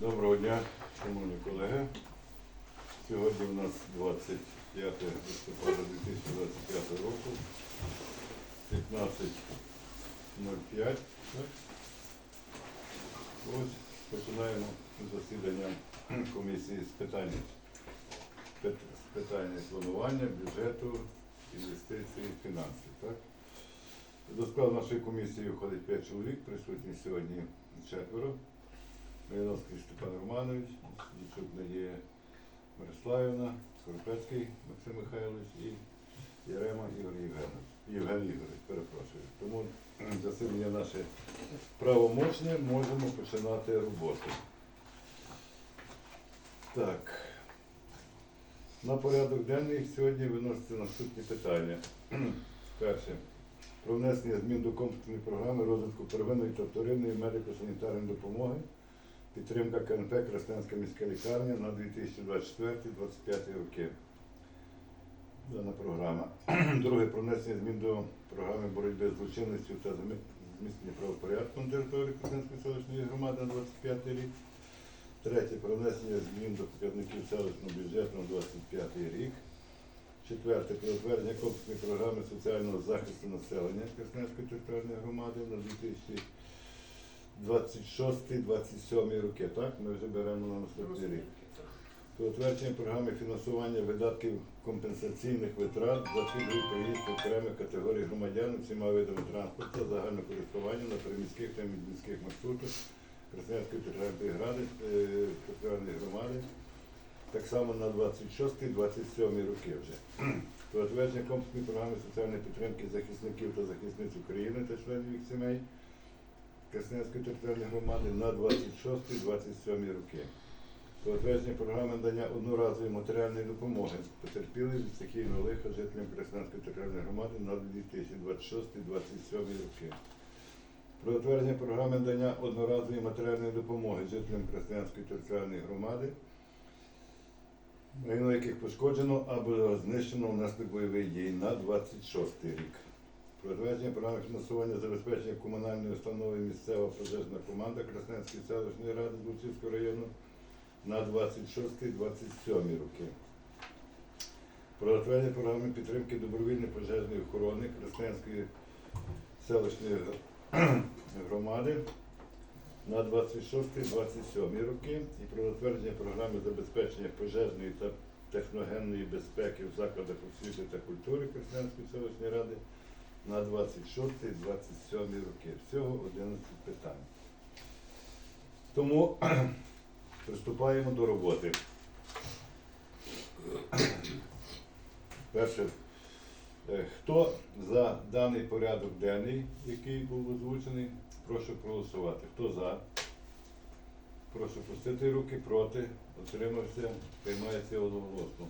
Доброго дня, шановні колеги. Сьогодні у нас 25 листопада 2025 року, 15.05. так? Ось починаємо засідання комісії з питань, з питань планування, бюджету, інвестицій, фінансів. Так? До складу нашої комісії входить 5 чоловік, присутні сьогодні четверо. Мироновський Степан Романович, Дічук Надія Мирославівна, Скоропецький Максим Михайлович і Ярема Ігор Євгенович. Євген Ігорович, перепрошую. Тому кхм, засідання наше правомочне, можемо починати роботу. Так. На порядок денний сьогодні виносяться наступні питання. Перше. Про внесення змін до комплексної програми розвитку первинної та вторинної медико-санітарної допомоги Підтримка КНП Красненська міська лікарня на 2024-2025 роки. Дана програма. Друге про внесення змін до програми боротьби з злочинністю та зміцнення правопорядку на території Красненської селищної громади на 25 рік. Третє про внесення змін до показників селищного бюджету на 25 рік. Четверте про утвердження комплексної програми соціального захисту населення Красненської територіальної громади на 2000 26-27 роки, так? Ми вже беремо на наступний рік. Про утвердження програми фінансування видатків компенсаційних витрат за пільговий проїзд окремих категорій громадян всіма видами транспорту загального користування на приміських та міських маршрутах Краснянської територіальної гради, е, територіальної громади, так само на 26-27 роки вже. Про утвердження комплексної програми соціальної підтримки захисників та захисниць України та членів їх сімей Красненської територіальної громади на 26-27 роки. Затвердження програми надання одноразової матеріальної допомоги потерпілим від стихійного лиха жителям Красненської територіальної громади на 2026-27 роки. Про затвердження програми надання одноразової матеріальної допомоги жителям Красненської територіальної громади, майно яких пошкоджено або знищено внаслідок бойових дій на 26 рік. Про програми фінансування забезпечення комунальної установи місцева пожежна команда Красненської селищної ради Луцівського району на 26-27 роки. Про затвердження програми підтримки добровільної пожежної охорони Красненської селищної громади на 26-27 роки і про затвердження програми забезпечення пожежної та техногенної безпеки в закладах освіти та культури Красненської селищної ради на 26-27 роки. Всього 11 питань. Тому приступаємо до роботи. Перше, е, хто за даний порядок денний, який був озвучений, прошу проголосувати. Хто за? Прошу пустити руки проти, отримався, приймається одноголосно.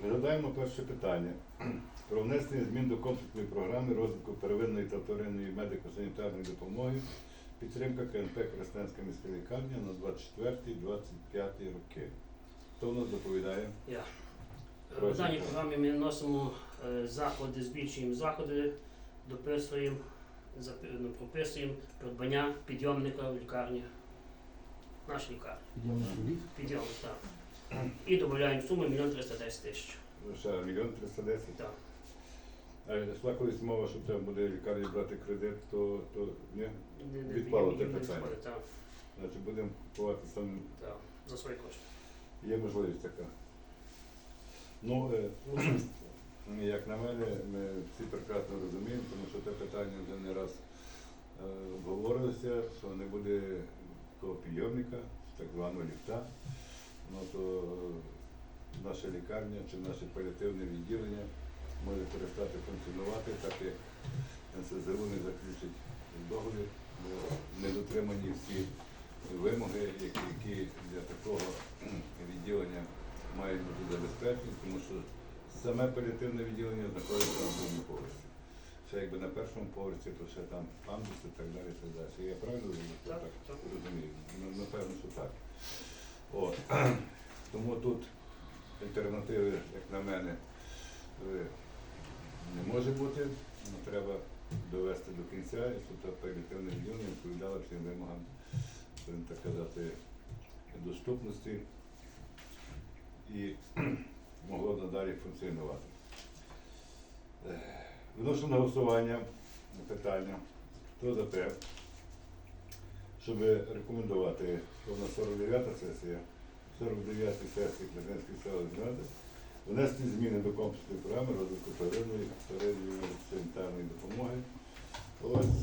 Розглядаємо перше питання про внесення змін до комплексної програми розвитку первинної та вторинної медико-санітарної допомоги, підтримка КНП Красненська міська лікарня на 24-25 роки. Хто в нас доповідає? Я. В даній програмі ми носимо е, заходи, збільшуємо заходи, дописуємо, ну, прописуємо придбання підйомника в лікарні. Наш лікарні. Підйомник, так. І додаємо суму 1 310 тисяч. Лише мільйон 310. Так. А йшла колись мова, що треба буде лікарні брати кредит, то, то ні. Відпало те питання. Так, Значить будемо купувати саме так, за свої кошти. Є можливість така. Ну, е, як на мене, ми всі прекрасно розуміємо, тому що те питання вже не раз е, обговорилося, що не буде того підйомника, так званого ліфта. Ну то е, наша лікарня чи наше паліативне відділення може перестати функціонувати, так як НСЗУ не заключить договір, бо не дотримані всі вимоги, які, які для такого відділення мають бути забезпечені, тому що саме паліативне відділення знаходиться на другому поверсі. Ще якби на першому поверсі, то ще там пандус і так далі. і Так далі. Я правильно розумію? Так, так, розумію. Напевно, що так. От. Тому тут альтернативи, як на мене, е, не може бути. Ну, треба довести до кінця, і щоб це паліативне відділення відповідало всім вимогам, будемо так казати, доступності і могло надалі функціонувати. Е, Виношу на голосування питання. Хто за те, щоб рекомендувати, що на 49 сесія, 49 сесії Кременської селищної ради, внести зміни до комплексної програми розвитку первинної та санітарної допомоги. Ось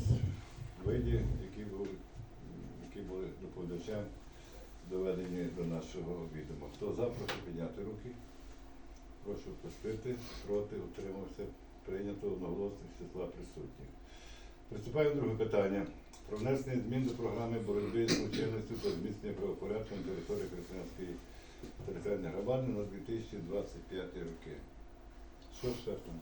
виді, які були, які були доповідачем доведені до нашого відома. Хто за, прошу підняти руки. Прошу пустити, проти, утримався. Прийнято одноголосно з числа присутніх. Приступаємо до другого питання. Про внесення змін до програми боротьби з злочинністю та зміцнення правопорядку на території Християнської територіальної громади на 2025 роки. Що ж там?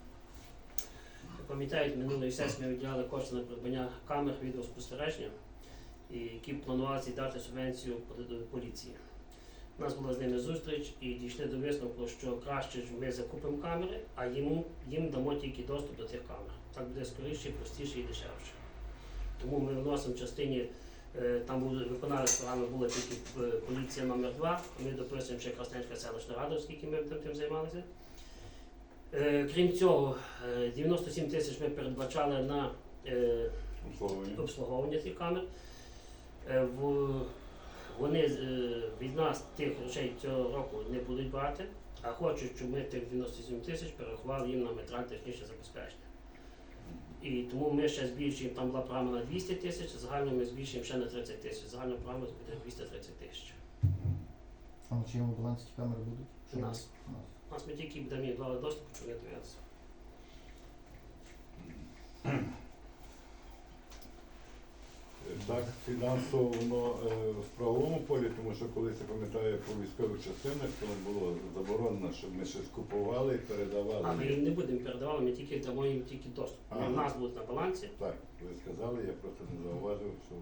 Пам'ятають, минулої сесії ми виділяли кошти на придбання камер відеоспостереження, які планувалися дати субвенцію поліції. У нас була з ними зустріч і дійшли до висновку, що краще ж ми закупимо камери, а їм, їм дамо тільки доступ до тих камер. Так буде скоріше, простіше і дешевше. Тому ми вносимо в частині, е, там виконавець програми була тільки е, поліція номер 2 ми дописуємо ще Красненська селищна рада, оскільки ми тим, займалися. Е, Крім цього, е, 97 тисяч ми передбачали на Обслуговування. цих камер. Вони від нас тих грошей цього року не будуть брати, а хочуть, щоб ми тих 97 тисяч перерахували їм на матеріально технічне забезпечення. І тому ми ще збільшуємо, там була програма на 200 тисяч, загально ми збільшуємо ще на 30 тисяч. Загальна програма буде 230 тисяч. А на чиєму балансі ті камери будуть? У нас. У нас. У нас ми тільки будемо їм доступ, щоб вони дивилися. Так, фінансово воно е, в правовому полі, тому що колись я пам'ятаю по військових частинах, то було заборонено, щоб ми щось купували і передавали. А ми їм не будемо передавати, ми тільки дамо їм тільки доступ. Вони в нас будуть на балансі. Так, ви сказали, я просто не зауважив, що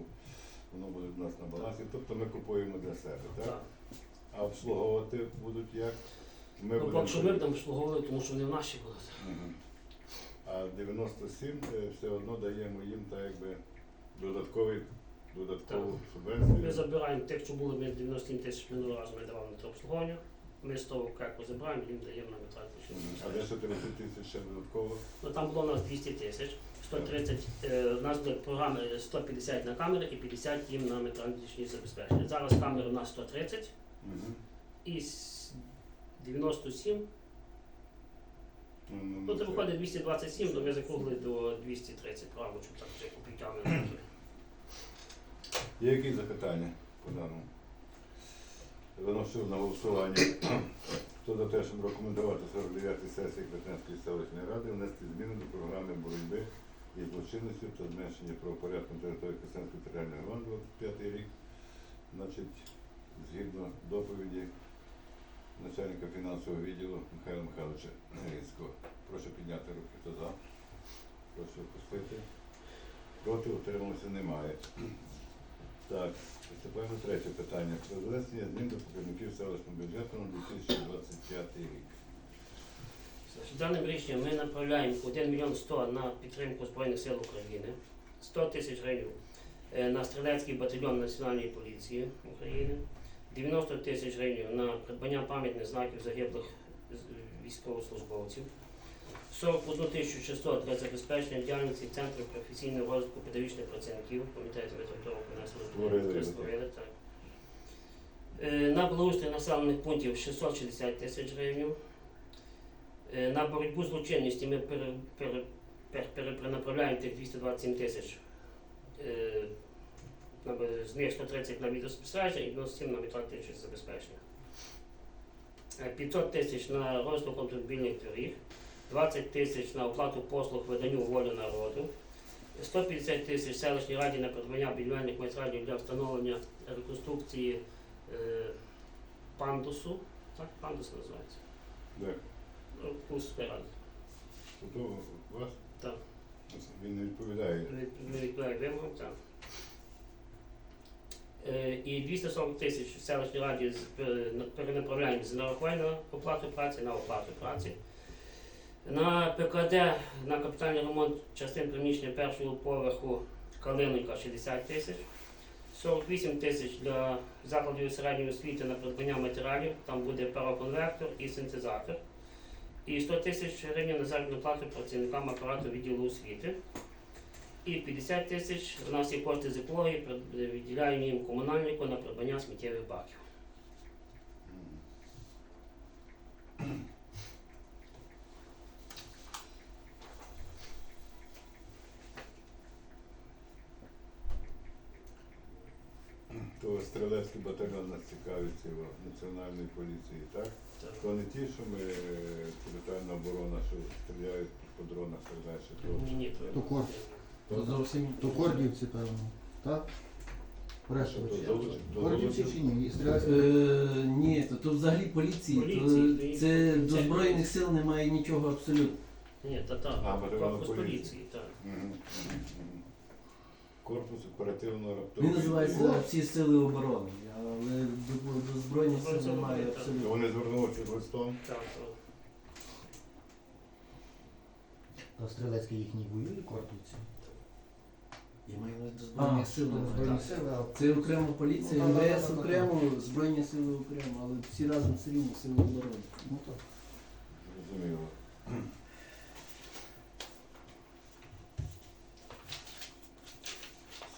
воно буде в нас на балансі. Тобто ми купуємо для себе, так? Так. А обслуговувати будуть як? Ми Ну, поки що ми будемо обслуговувати, тому що вони в наші будуть. Мгм. А 97 е, все одно даємо їм так якби додатковий, додаткову Ми субвенцію. забираємо тих, що були ми 97 тисяч минулого разу, ми давали на це обслуговування. Ми з того кеку забираємо, їм даємо на. Мгм. А де ще 30 тисяч ще додатково? Ну там було у нас 200 тисяч, 130, е, у нас буде програми 150 на камери і 50 їм на металічні забезпечення. Зараз камери у нас 130 Мгм. і с- 97, Ну, ну, ну це це- виходить 227, то ми закруглили до 230 програму, щоб так вже копійками. Є якісь запитання по даному? Виношу на голосування. Хто за те, щоб рекомендувати 49-й сесії Кретенської селищної ради внести зміни до програми боротьби із злочинністю та зменшення правопорядку на території Кретенської територіальної громади 25 рік. Значить, згідно доповіді начальника фінансового відділу Михайла Михайловича Гринського. Прошу підняти руки, хто за. Прошу опустити. Проти утрималося немає. Так, приступаємо до третє питання. Про внесення змін до показників селищного бюджету на 2025 рік. Даним рішенням ми направляємо 1 мільйон 100 на підтримку Збройних сил України, 100 тисяч гривень е, на стрілецький батальйон Національної поліції України, 90 тисяч гривень на придбання пам'ятних знаків загиблих військовослужбовців, 41 тисячу 600 для забезпечення діяльності Центру професійного розвитку педагогічних працівників. Пам'ятаєте, ми тут того Створили, так. Е, На благоустрій населених пунктів 660 тисяч гривень. Е, На боротьбу з злочинністю ми пере, пере, пере, перенаправляємо тих 227 тисяч. Е, З них 130 на відеоспостереження і 97 на металотехнічне забезпечення. Е, 500 тисяч на розвиток автомобільних доріг, 20 тисяч на оплату послуг виданню волі народу, 150 тисяч селищній раді на придбання будівельних матеріалів для встановлення реконструкції е, пандусу. Так, пандус називається. Де? Ну, Курської ради. Ото у вас? Так. Він не відповідає. Не відповідає вимогам, так. Е, І 240 тисяч в селищній раді з- на- перенаправляємо з нарахувань на оплату праці на оплату праці. На ПКД на капітальний ремонт частин приміщення першого поверху Калинонька 60 тисяч. 48 тисяч для закладів середньої освіти на придбання матеріалів, там буде пароконвертор і синтезатор. І 100 тисяч гривень на заробітну плату працівникам апарату відділу освіти. І 50 тисяч у нас є кошти з екології, відділяємо їм комунальнику на придбання сміттєвих баків. То стрілецький батальйон нас цікавить цього національної поліції, так? Так. То не ті, що ми е, територіальна оборона, що стріляють по дронах так далі. Ні, То, ні, То кор. То зовсім То кордівці, певно. Так? Кордівці чи ні? Е, ні, то, то взагалі поліції, Поліції, то це до Збройних сил немає нічого абсолютно. Ні, та так, корпус поліції, так. Корпус оперативного Він називається всі сили оборони, але до, до Збройних сил сили немає оборони, так. То абсолютно. Вони звернулися з листом. Так, так. То стрілецькі їхні воюють кордівці? Я маю на увазі до А, Збройних сил. Збройні Так. сили, а Це окремо поліція, Ну, так, МВС так, так. окремо, Збройні сили окремо, але всі разом все рівно сили оборони. ну так. Зрозуміло.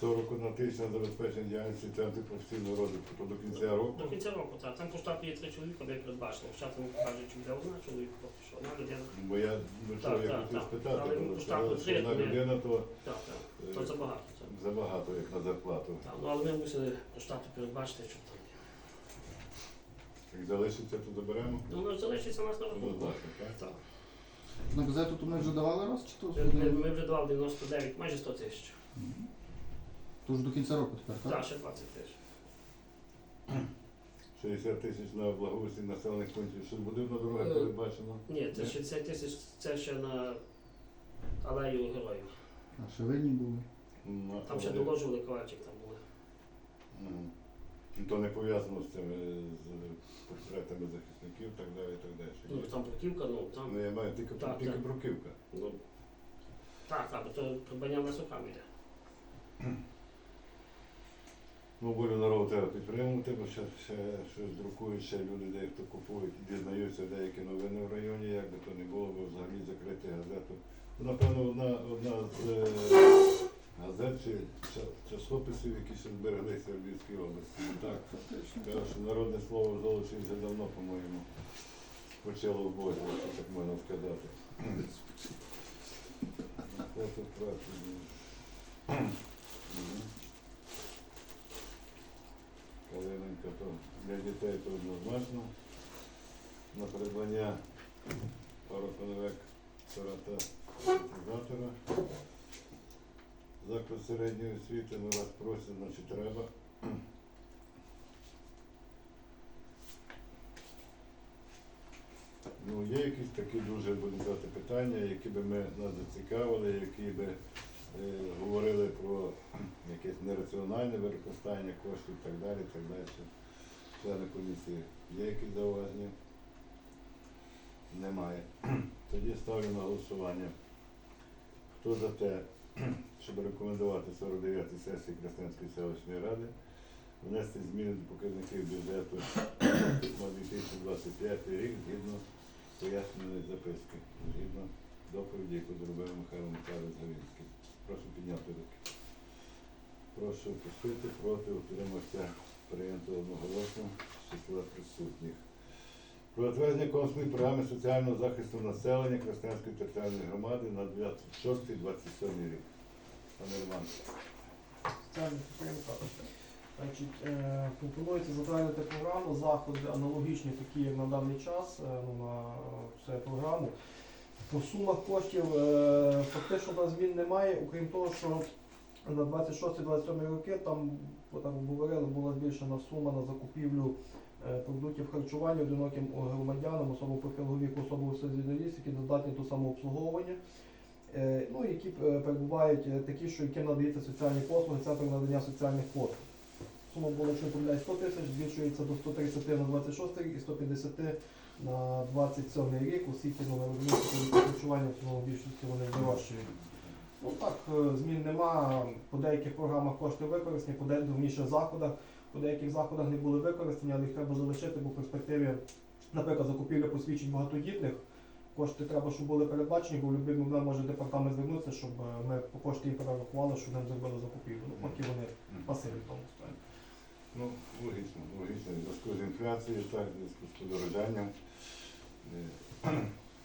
Сорок одна тисяча на забезпечення діяльності центру професійного розвитку то до кінця року. До кінця року, так. Там по штату є три чоловіка, ми передбачили. В штату кажуть, чи буде одна чоловік, поки що одна людина. Бо я до чого Так, я так, хотів так. спитати, Але бо по штату три, одна то людина то Так, так. То забагато. Так. забагато як на зарплату. Так, ну, але ми мусили по штату передбачити, що там є. Як залишиться, то доберемо. Ну, воно залишиться у нас на Ну, рахунку. власне, так. Так. На газету то ми вже давали раз, чи то? Ми, ми, ми вже давали 99, майже 100 тисяч. Мгм. То ж до кінця року тепер, Так, так? ще 20 тисяч. 60 тисяч на благоустрій населених пунктів. Щось буде на дорогах Е, передбачено? Ні, це Ні? 60 тисяч, це ще на алею героїв. А ще винні були. Ну, Там ще доложували ковальчик там були. Мгм. Ну, То не пов'язано з цими з портретами захисників, так далі, так далі. Ну, там бруківка, ну там. Ну, я маю тільки, Так, тільки так. бруківка. Ну, так, так, бо то придбання в нас руками волю народу треба підтримувати, бо ще, ще щось друкують, ще люди дехто купують, дізнаються деякі новини в районі, як би то не було, бо взагалі закрити газету. Напевно, одна, одна з е, газет чи часописів, які ще збереглися в Львівській області. Так, Каже, що народне слово вже давно, по-моєму, почало в Бозі, якщо так можна сказати. Це тут Калиненька то для дітей то однозначно. На придбання пароконвектора та синтезатора. Заклад середньої освіти, ми вас просять, значить треба. Ну, є якісь такі дуже, будемо казати, питання, які би ми нас зацікавили, які би говорили про якесь нераціональне використання коштів і так далі, так далі. Члени комісії. Є якісь зауваження? Немає. Тоді ставлю на голосування. Хто за те, щоб рекомендувати 49-й сесії Красненської селищної ради, внести зміни до показників бюджету на 2025 рік згідно поясненої записки, згідно доповіді, яку зробив Михайло Михайлович Завінський. Прошу підняти руки. Прошу пустити, проти, утримався, прийнято одноголосно з числа присутніх. Про затвердження консульної програми соціального захисту населення Краснянської територіальної громади на 26-27 рік. Пане Роман. Соціальна підтримка. Значить, е, пропонується затвердити програму, заходи аналогічні, такі, як на даний час, е, ну, на цю програму. По сумах коштів е, фактично там змін немає, окрім того, що на 26-27 роки там, там говорили, була збільшена сума на закупівлю е, продуктів харчування одиноким громадянам, особам похилого віку, особам у сезіноріс, які здатні до самообслуговування. Е, ну, які перебувають такі, що яким надається соціальні послуги, центр надання соціальних послуг. Сума була, якщо не 100 тисяч, збільшується до 130 на 26 рік і 150 на 27 рік. Ну, ми розуміємо, харчування в цьому більшості вони дорожчі. Ну так, е, змін нема. По деяких програмах кошти використані, по деяких заходах, по деяких заходах не були використані, але їх треба залишити, бо в перспективі, наприклад, закупівля посвідчень багатодітних. Кошти треба, щоб були передбачені, бо в будь-який момент може департамент звернутися, щоб е, ми по кошти їм перерахували, щоб нам зробили закупівлю. Ну, поки вони пасиві в тому стані. Ну, логічно, логічно. В зв'язку з інфляцією, так, в зв'язку з подорожанням. Е,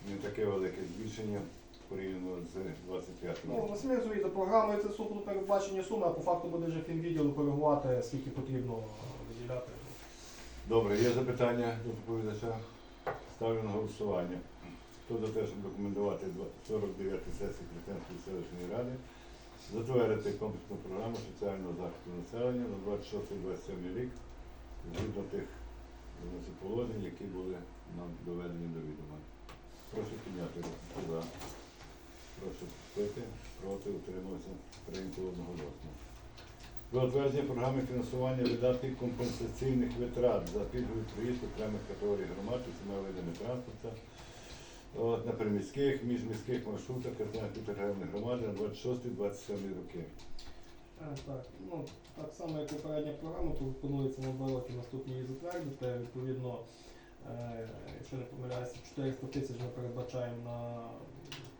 Не таке велике збільшення порівняно з 25 Ну, роком. на самі розумієте, програмою це суто передбачені суми, а по факту буде вже фінвідділу коригувати, скільки потрібно е, виділяти. Добре, є запитання до доповідача? Ставлю на голосування. Хто за те, щоб рекомендувати 49 сесії Християнської селищної ради, затвердити комплексну програму соціального захисту населення на 26-27 рік згідно тих положень, які були нам доведені до відома. Прошу підняти руку. За. Прошу пити, проти, утримався, прийнято одноголосно. Про затвердження програми фінансування видатків компенсаційних витрат за пільговий проїзд окремих категорій громад усіма видами транспорту от, на приміських, міжміських маршрутах територіальної громади на 26-27 роки. Е, Так, ну так само, як попередня програма, пропонується на два роки наступні її затвердити. Відповідно, якщо не помиляюся, 400 тисяч ми передбачаємо на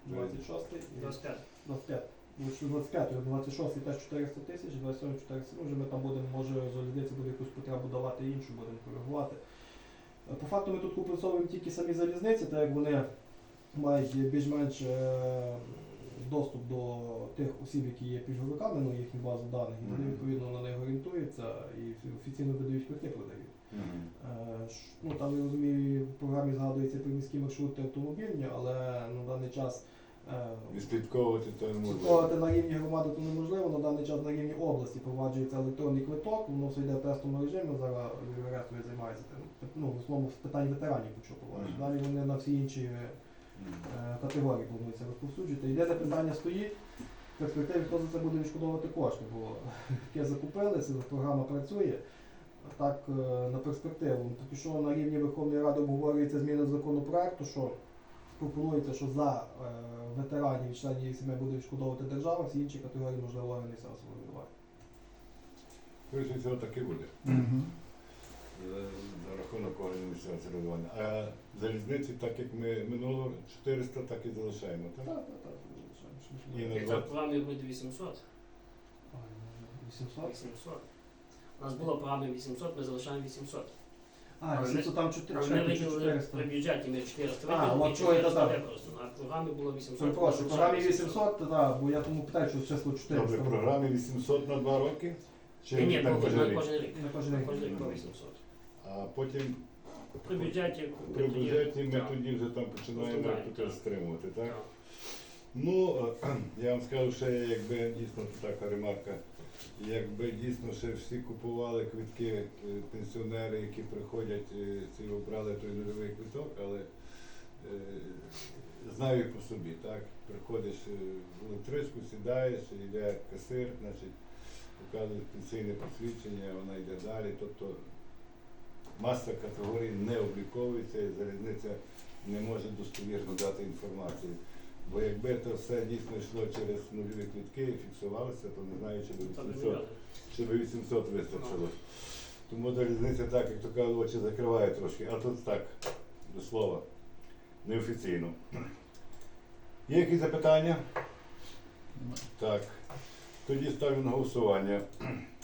26 і 25. 25. Ну, 25, 26 теж 400 тисяч, 27 400, ну вже ми там будемо, може залізниці буде якусь потребу давати іншу, будемо коригувати. Е, По факту ми тут компенсовуємо тільки самі залізниці, так як вони мають більш-менш е, доступ до тих осіб, які є пільговиками, ну їхню базу даних, і вони відповідно на них орієнтуються і офіційно видають квитки продають. Е, Ну, там, я розумію, в програмі згадується приміські маршрути автомобільні, але на даний час е, Відслідковувати то не можна. Слідкувати на рівні громади то неможливо, на даний час на рівні області проваджується електронний квиток, воно все йде в тестовому режимі, зараз Юрестові займається тим. Ну, в основному з питань ветеранів, якщо побачити. Мгм. Далі вони на всі інші е, категорії плануються розповсюджувати. Єдине питання стоїть, в перспективі хто за це буде відшкодовувати кошти, бо таке закупилися, програма працює. Так, е, на перспективу. Поки що на рівні Верховної Ради обговорюється зміна законопроекту, що пропонується, що за е, ветеранів і членів їх сімей буде відшкодовувати держава, всі інші категорії можливо органи самоврядування. Скоріше всього так і буде. Угу. За, за рахунок органів місцевого самоврядування. А залізниці, так як ми минуло 400, так і залишаємо, так? Так, так, так. що І на Як два- в буде 800. Ой, ну, 800? 800. У нас було в 800, ми залишаємо 800. А, Але 800 там 4, Але ми виділили 400. при бюджеті ми 400 А, виділили, от і чого я 400 казав. використано, а в програмі було 800. Перепрошую, в програмі 800, так, бо я тому питаю, що число 400. Добре, в програмі 800 на 2 роки? Чи Ні, ні, на кожен рік? кожен рік. На кожен рік. кожен рік по 800. А потім При бюджеті при бюджеті ми Так. тоді вже там починаємо Розглядаємо, як так. тут стримувати, так? Так. Ну, е, я вам скажу, ще якби дійсно така ремарка, якби дійсно ще всі купували квитки, е, пенсіонери, які приходять, е, ці обрали той нульовий квиток, але е, знаю по собі, так? Приходиш в електричку, сідаєш, йде касир, значить, показують пенсійне посвідчення, вона йде далі. Тобто маса категорій не обліковується і залізниця не може достовірно дати інформацію. Бо якби це все дійсно йшло через нульові квітки і фіксувалося, то не знаю, чи би 800, чи би 800 вистачило. Тому залізниця так, як то кажуть, очі закриває трошки, а тут так, до слова, неофіційно. Є якісь запитання? Так. Тоді ставлю на голосування.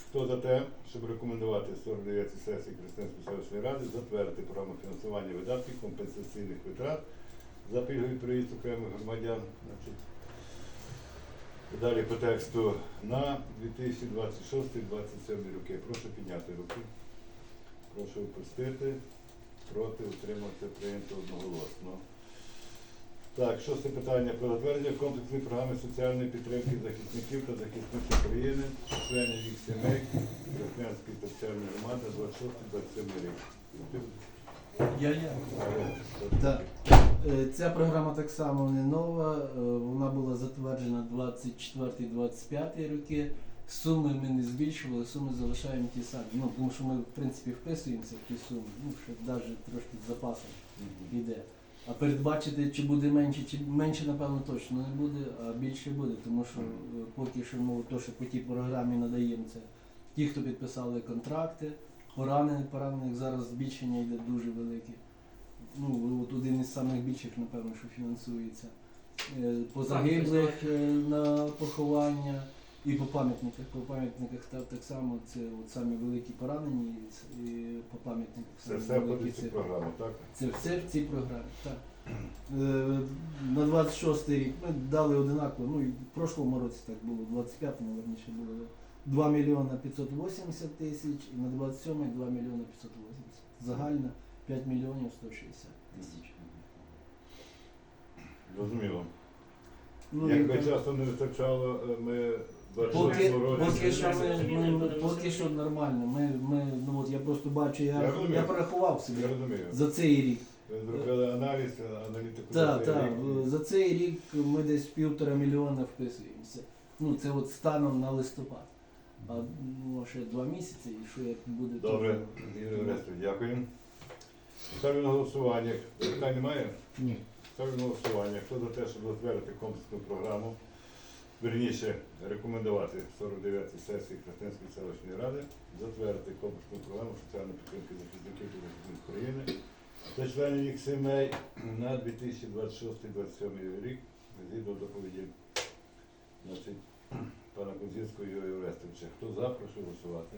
Хто за те, щоб рекомендувати 49 сесії Христинської селищної ради затвердити програму фінансування видатків компенсаційних витрат за пільговий проїзд окремих громадян. Значить, далі по тексту на 2026-2027 роки. Прошу підняти руки. Прошу опустити. Проти утримати прийнято одноголосно. Так, шосте питання про затвердження комплексної програми соціальної підтримки захисників та захисниць України, членів їх сімей, Краснянської територіальної громади 26-27 рік. Я, я. Так. Е, Ця програма так само не нова. е, Вона була затверджена 24-25 роки. Суми ми не збільшували, суми залишаємо ті самі. Ну, тому що ми в принципі вписуємося в ті суми, ну, що навіть трошки з запасом йде. А передбачити, чи буде менше, чи менше, напевно, точно не буде, а більше буде, тому що е, поки що ну, то, що по тій програмі надаємо це. Ті, хто підписали контракти, поранених, поранених зараз збільшення йде дуже велике. Ну, от один із самих більших, напевно, що фінансується. Е, По загиблих е, на поховання і по пам'ятниках. По пам'ятниках так, так само це от самі великі поранені і по пам'ятниках Це все великі в цю цифри. програму, так? Це все в цій програмі. Так. Е, На 26 рік ми дали одинаково, ну і в прошлому році так було, в 25-му верніше було 2 мільйона 580 тисяч, і на 27-й 2 мільйона 580. Загальна 5 мільйонів 160 тисяч. Зрозуміло. Ну, Якби і- часу не вистачало, е, ми Поки, поки, що ми, ми, поки що нормально. Ми, ми, ну, от я просто бачу, я, Я я, розумію. порахував собі Я розумію. за цей рік. Ви зробили аналіз, аналітику. Так, так. За цей рік ми десь півтора мільйона вписуємося. Ну, це от станом на листопад. А ну, ще два місяці, і що як буде то- Добре, Ігор Орестович, дякую. Ставлю на голосування. Питань немає? Ні. Ставлю на голосування. Хто за те, щоб затвердити комплексну програму, верніше рекомендувати 49-й сесії Красненської селищної ради, затвердити комплексну програму соціальної підтримки захисників та захисниць України та членів їх сімей на 2026-2027 рік згідно доповіді значить, пана Кузівського Юрія Орестовича. Хто за, прошу голосувати.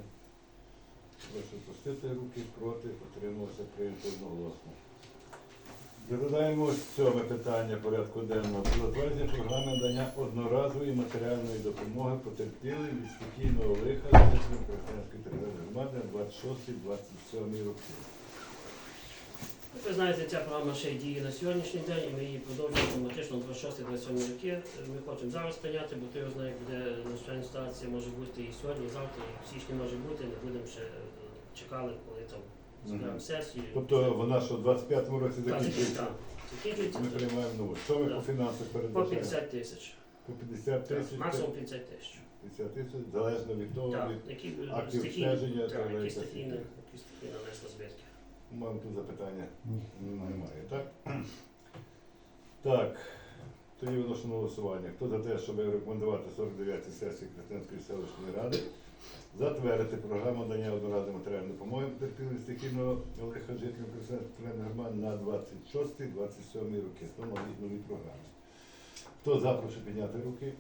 Прошу пустити руки проти, отрималося прийнято одноголосно. Розглядаємо сьоме питання порядку денного. Затвердження програми надання одноразової матеріальної допомоги потерпілим від стихійного лиха жителям Красненської територіальної громади на 26-27 роки. Як Ви знаєте, ця програма ще й діє на сьогоднішній день, і ми її продовжуємо автоматично 26-27 роки. Ми хочемо зараз прийняти, бо ти його знає, буде надзвичайна ситуація може бути і сьогодні, і завтра, і в січні може бути. Не будемо ще е, чекали, коли там зберемо сесію. Тобто вона що в 25-му році Так, закінчується. так, закінчується Ми приймаємо нову. Що ми по фінансах по передбачаємо? 50 тисяч. По 50 Так, тисяч? Максимум 50 тисяч. 50 тисяч, залежно від того, Так, від які е, актів стихійні- обстеження та так, які велика стихійні стихія. які стихійно нанесли збитки. Маємо тут запитання. Немає, так? Так. Тоді виношу на голосування. Хто за те, щоб рекомендувати 49-й сесії Красненської селищної ради, затвердити програму надання одноразової матеріальної допомоги потерпілим стихійного лиха жителям територіальної громади на 26-27 роки. Хто нові, нові програми. Хто за, прошу підняти руки.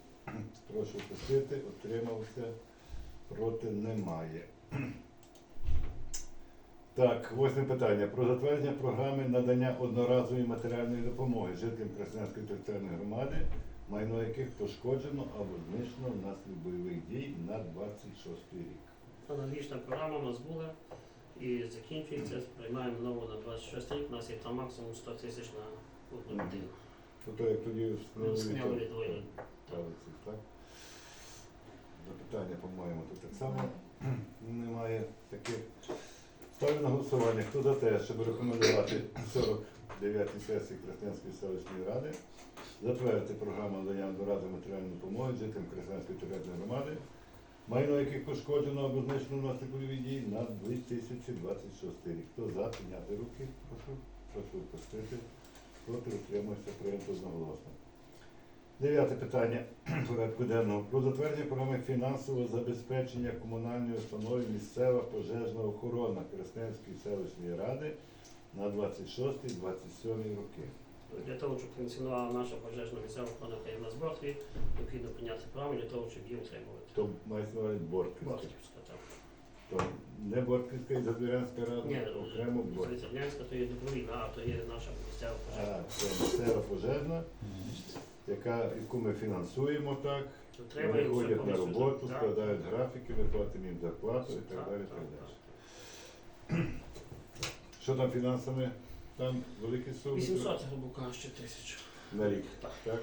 Прошу пустити. Отримався. Проти немає. Так, восьме питання. Про затвердження програми надання одноразової матеріальної допомоги жителям Краснянської територіальної громади, майно яких пошкоджено або знищено внаслідок бойових дій на 26 рік. Аналогічна програма у нас була і закінчується. Приймаємо нову на 26 рік. У нас є там максимум 100 тисяч на одну людину. Тобто, як тоді встановили зняли від воїнів. таблиці, так? Запитання, по-моєму, тут так само немає таких. Ставлю на голосування. Хто за те, щоб рекомендувати 49-й сесії Краснянської селищної ради, затвердити програму надання одноразової матеріальної допомоги жителям Краснянської територіальної громади, майно яких пошкоджено або знищено внаслідок дій на 2026 рік. Хто за, підняти руки, прошу, прошу пустити. Проти утримується прийнято одноголосно. Дев'яте питання порядку денного. Про затвердження програми фінансового забезпечення комунальної установи місцева пожежна охорона Красненської селищної ради на 26-27 роки. Для того, щоб функціонувала наша пожежна місцева охорона на зборстві, необхідно прийняти програму для того, щоб її утримувати. То мається на увазі Бортківська. Бортківська, так. То не Бортківська і Задвірянська рада, Ні, окремо Бортківська. Зернянська то є добровільна, а то є наша місцева пожежна. А, це місцева пожежна, яка, яку ми фінансуємо так. Вони ходять на повністю. роботу, Так. складають графіки, ми платимо їм зарплату і так Так, далі. так, так так. далі. Що там фінансами? Там великі суми 800, грубо кажучи, тисяч. на рік, Так. так?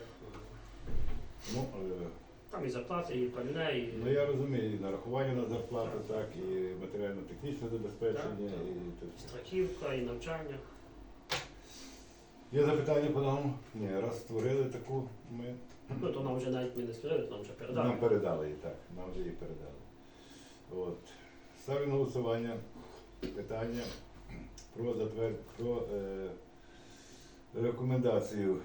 Ну, е, Там і зарплати, і пальне, і ну я розумію, і нарахування на зарплату, так, і матеріально-технічне забезпечення, Так, так. і страхівка, і навчання. Є запитання по нам? Ні, раз створили таку, ми Ну, то нам вже навіть ми не створили, то нам вже передали. нам передали її, так, нам вже її передали. От. Ставлю на голосування питання про затвер... про е... рекомендацію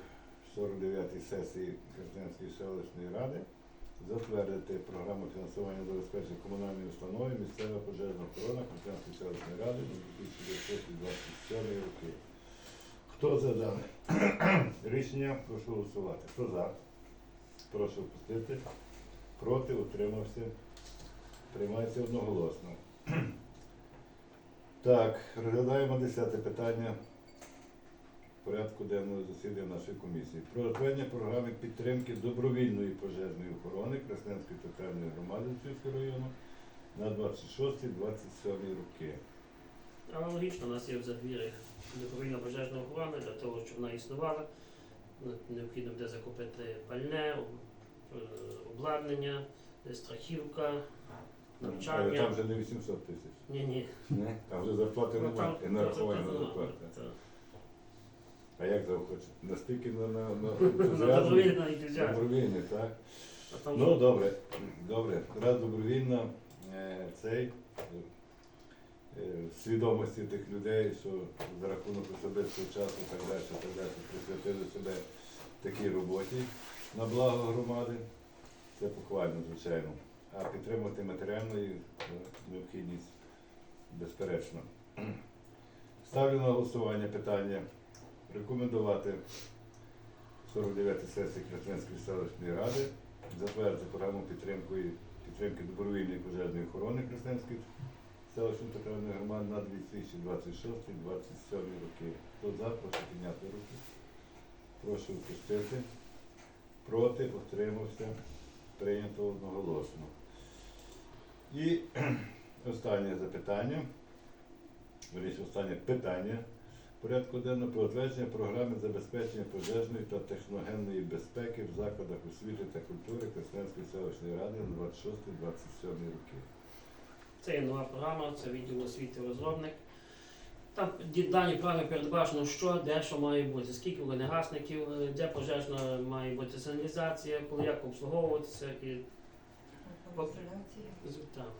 49-ї сесії Красненської селищної ради затвердити програму фінансування забезпечення комунальної установи місцева пожежна охорона Красненської селищної ради на 2027 роки. Хто за дане рішення? Прошу голосувати. Хто за? Прошу впустити. Проти, утримався. Приймається одноголосно. Так, розглядаємо десяте питання порядку денного засідання нашої комісії. Про затвердження програми підтримки добровільної пожежної охорони Красненської територіальної громади Луцівського району на 26-27 роки. Аналогічно у нас є в задвір'ї добровільна пожежна охорона для того, щоб вона існувала. Ну, Необхідно буде закупити пальне, е, обладнання, е, страхівка, Але навчання. там вже не 800 тисяч. Ні, ні. Не? Там вже зарплати Ну, немає. там- І нарахування зарплати. Так. А як захочете? Настільки на, на, на, добровільна так? А там Ну, добре, добре. Раз добровільно е, цей свідомості тих людей, що за рахунок особистого часу так далі, так далі, присвятили себе такій роботі на благо громади. Це похвально, звичайно. А підтримувати матеріальну е, необхідність безперечно. Ставлю на голосування питання рекомендувати 49 сесії Красненської селищної ради затвердити програму підтримки, підтримки добровільної пожежної охорони Красненської селищної територіальної громади на 2026-2027 роки. Хто за, прошу підняти руки. Прошу впустити. Проти, утримався. Прийнято одноголосно. І останнє запитання. Виріш, останнє питання порядку денного про утвердження програми забезпечення пожежної та техногенної безпеки в закладах освіти та культури Красненської селищної ради на 26-27 роки. Це є нова програма, це відділ освіти розробник. Там дані програми передбачено, що, де що має бути, скільки вогнегасників, е, де пожежна має бути сигналізація, коли як обслуговуватися і з- так.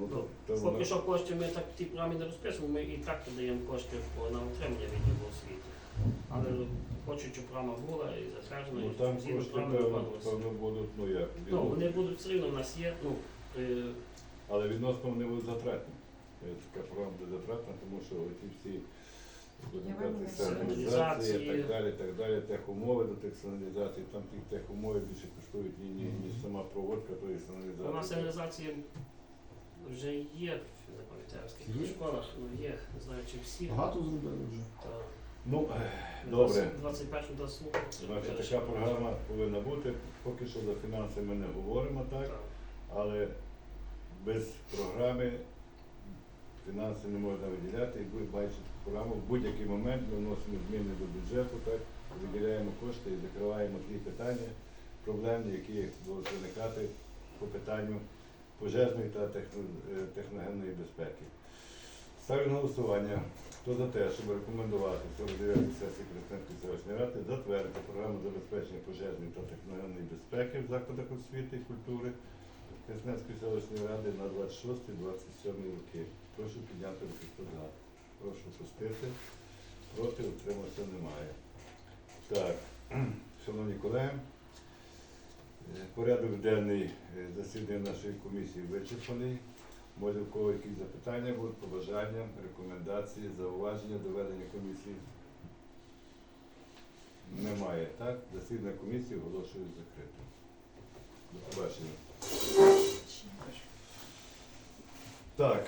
Ну, то, то Поки воно- що коштів ми так в тій програмі не розписуємо, ми і так даємо кошти на утримання відділу освіти. Але хочуть, щоб програма була і затверджена, ну, і там згідно кошти, програми певно, певно, будуть, ну як, Ну, вони будуть все рівно, у нас є, ну, е, але відносно вони будуть затратні. Е, Така програма буде затратна, тому що ті всі Сигналізації. і так далі, так далі, техумови до тих сигналізацій, там ті техумови більше коштують, ні, ні, ніж сама проводка тої у сигналізації. нас сигналізація вже є, не пам'ятаю, в школах, ну є, не знаю, чи всі. Багато зробили вже. Ну, добре. 21 до Значить, така програма повинна бути. Поки що за фінанси ми не говоримо, так? Але без програми фінанси не можна виділяти. І ви бачите програму. В будь-який момент ми вносимо зміни до бюджету, так, виділяємо кошти і закриваємо ті питання проблемні, які будуть виникати по питанню пожежної та е, техногенної безпеки. Ставлю на голосування. Хто за те, щоб рекомендувати 49 сесії Красненської селищної ради затвердити програму забезпечення пожежної та техногенної безпеки в закладах освіти і культури Красненської селищної ради на 26-27 роки. Прошу підняти руки за. Прошу пустити. Проти утримався немає. Так, шановні колеги, е, порядок денний е, засідання нашої комісії вичерпаний. Може, в кого якісь запитання будуть, побажання, рекомендації, зауваження до ведення комісії? Немає, так? Засідання комісії оголошую закритим. До побачення. Так.